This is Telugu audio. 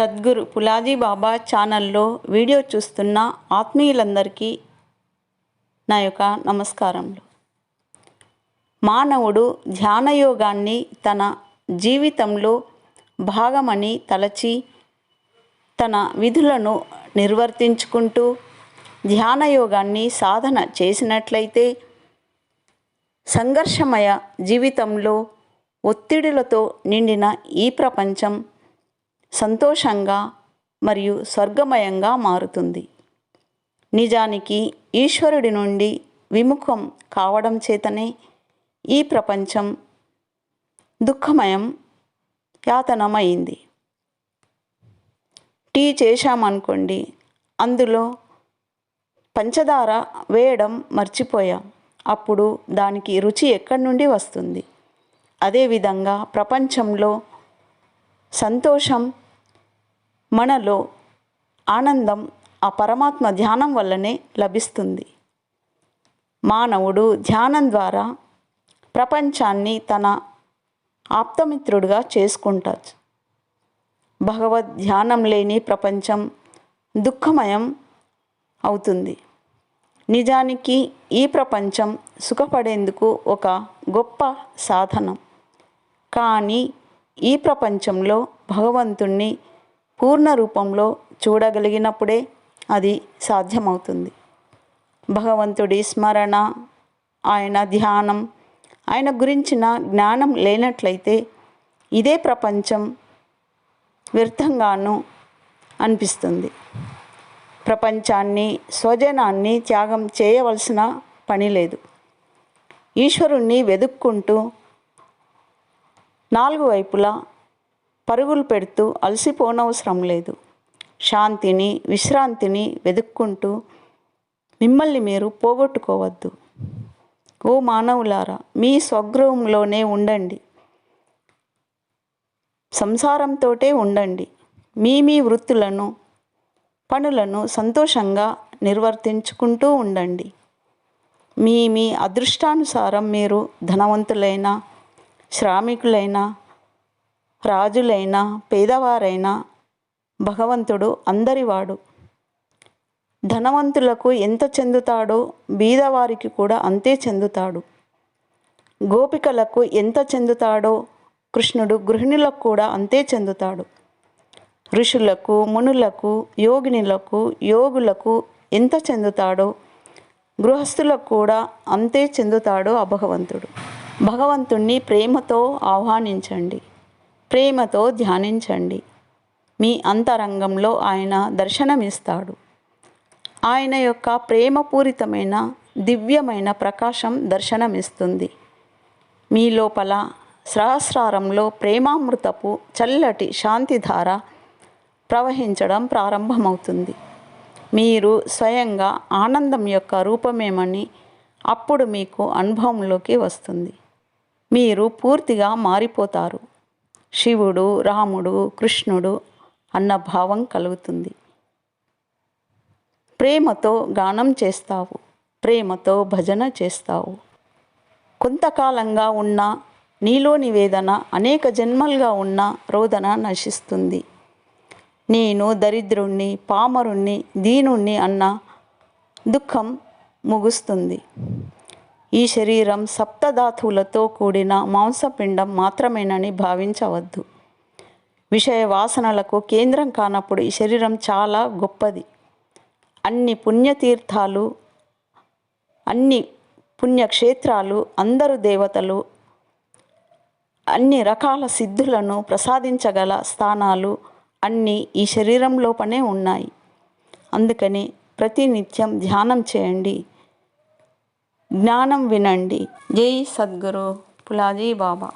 సద్గురు పులాజీ బాబా ఛానల్లో వీడియో చూస్తున్న ఆత్మీయులందరికీ నా యొక్క నమస్కారములు. మానవుడు ధ్యానయోగాన్ని తన జీవితంలో భాగమని తలచి తన విధులను నిర్వర్తించుకుంటూ ధ్యానయోగాన్ని సాధన చేసినట్లయితే సంఘర్షమయ జీవితంలో ఒత్తిడులతో నిండిన ఈ ప్రపంచం సంతోషంగా మరియు స్వర్గమయంగా మారుతుంది. నిజానికి ఈశ్వరుడి నుండి విముఖం కావడం చేతనే ఈ ప్రపంచం దుఃఖమయం యాతనమైంది. టీ చేశామనుకోండి అందులో పంచదార వేయడం మర్చిపోయాం. అప్పుడు దానికి రుచి ఎక్కడి నుండి వస్తుంది? అదేవిధంగా ప్రపంచంలో సంతోషం మనలో ఆనందం ఆ పరమాత్మ ధ్యానం వల్లనే లభిస్తుంది. మానవుడు ధ్యానం ద్వారా ప్రపంచాన్ని తన ఆప్తమిత్రుడిగా చేసుకుంటాడు. భగవద్ ధ్యానం లేని ప్రపంచం దుఃఖమయం అవుతుంది. నిజానికి ఈ ప్రపంచం సుఖపడేందుకు ఒక గొప్ప సాధనం. కానీ ఈ ప్రపంచంలో భగవంతుణ్ణి పూర్ణ రూపంలో చూడగలిగినప్పుడే అది సాధ్యమవుతుంది. భగవంతుడి స్మరణ ఆయన ధ్యానం ఆయన గురించిన జ్ఞానం లేనట్లయితే ఇదే ప్రపంచం వ్యర్థంగాను అనిపిస్తుంది. ప్రపంచాన్ని స్వజనాన్ని త్యాగం చేయవలసిన పని లేదు. ఈశ్వరుణ్ణి వెతుక్కుంటూ నాలుగు వైపులా పరుగులు పెడుతూ అలసిపోనవసరం లేదు. శాంతిని విశ్రాంతిని వెతుక్కుంటూ మిమ్మల్ని మీరు పోగొట్టుకోవద్దు. ఓ మానవులారా మీ స్వగృహంలోనే ఉండండి. సంసారంతోటే ఉండండి. మీ మీ వృత్తులను పనులను సంతోషంగా నిర్వర్తించుకుంటూ ఉండండి. మీ మీ అదృష్టానుసారం మీరు ధనవంతులైన శ్రామికులైన రాజులైనా పేదవారైనా భగవంతుడు అందరివాడు. ధనవంతులకు ఎంత చెందుతాడో బీదవారికి కూడా అంతే చెందుతాడు. గోపికలకు ఎంత చెందుతాడో కృష్ణుడు గృహిణులకు కూడా అంతే చెందుతాడు. ఋషులకు మునులకు యోగినులకు యోగులకు ఎంత చెందుతాడో గృహస్థులకు కూడా అంతే చెందుతాడో ఆ భగవంతుడు. భగవంతుణ్ణి ప్రేమతో ఆహ్వానించండి. ప్రేమతో ధ్యానించండి. మీ అంతరంగంలో ఆయన దర్శనమిస్తాడు. ఆయన యొక్క ప్రేమపూరితమైన దివ్యమైన ప్రకాశం దర్శనమిస్తుంది. మీ లోపల సహస్రారంలో ప్రేమామృతపు చల్లటి శాంతిధార ప్రవహించడం ప్రారంభమవుతుంది. మీరు స్వయంగా ఆనందం యొక్క రూపమేమని అప్పుడు మీకు అనుభవంలోకి వస్తుంది. మీరు పూర్తిగా మారిపోతారు. శివుడు రాముడు కృష్ణుడు అన్న భావం కలుగుతుంది. ప్రేమతో గానం చేస్తావు ప్రేమతో భజన చేస్తావు. కొంతకాలంగా ఉన్న నీలోని వేదన అనేక జన్మలుగా ఉన్న రోదన నశిస్తుంది. నేను దరిద్రుణ్ణి పామరుణ్ణి దీనుణ్ణి అన్న దుఃఖం ముగుస్తుంది. ఈ శరీరం సప్తధాతువులతో కూడిన మాంసపిండం మాత్రమేనని భావించవద్దు. విషయ వాసనలకు కేంద్రం కానప్పుడు ఈ శరీరం చాలా గొప్పది. అన్ని పుణ్యతీర్థాలు అన్ని పుణ్యక్షేత్రాలు అందరు దేవతలు అన్ని రకాల సిద్ధులను ప్రసాదించగల స్థానాలు అన్నీ ఈ శరీరం లోపనే ఉన్నాయి. అందుకని ప్రతినిత్యం ధ్యానం చేయండి. జ్ఞానం వినండి. జై సద్గురు పులాజీ బాబా.